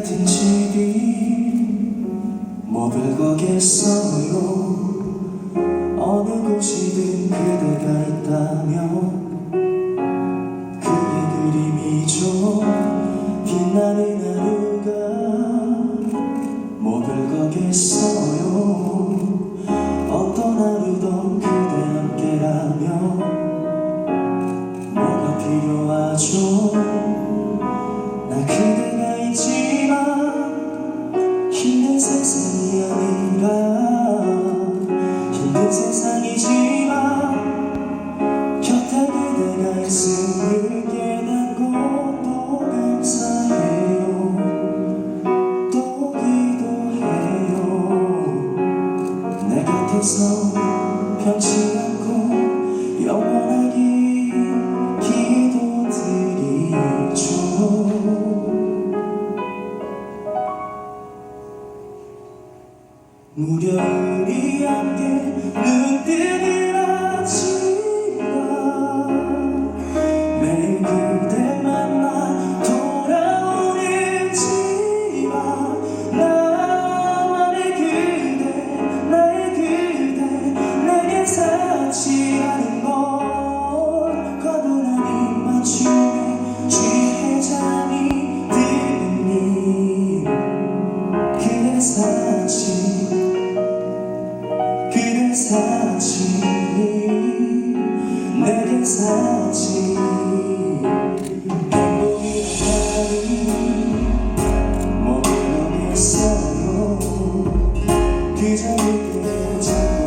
같은 집이 뭐별 거겠어요? 어느 곳이든 그대가 있 계속 변치 않고 영원하길 기도드리죠. 무렵이 함께 눈 뜨는 take it down.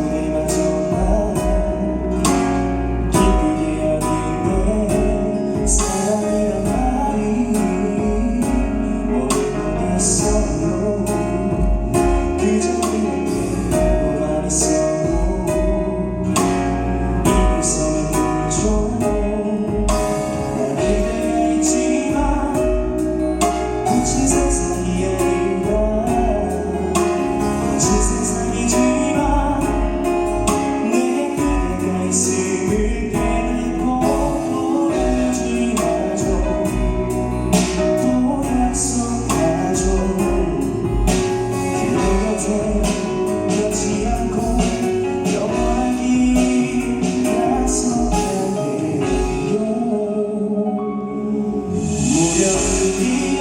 deep.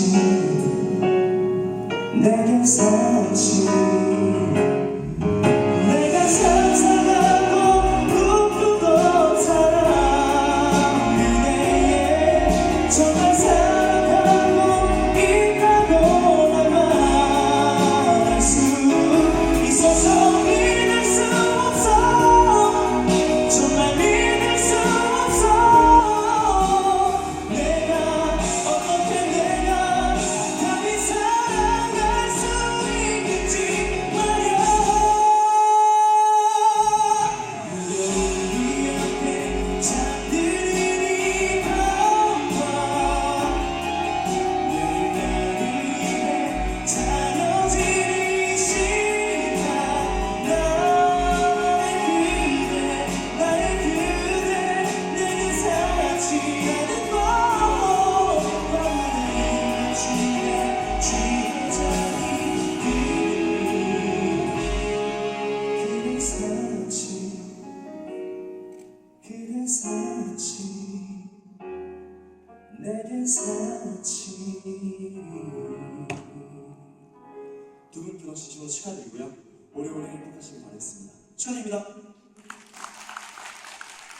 없이 내겐 사치 살았지 두 분 결혼식 축하드리고요. 오래오래 행복하시길 바라겠습니다. 축하드립니다.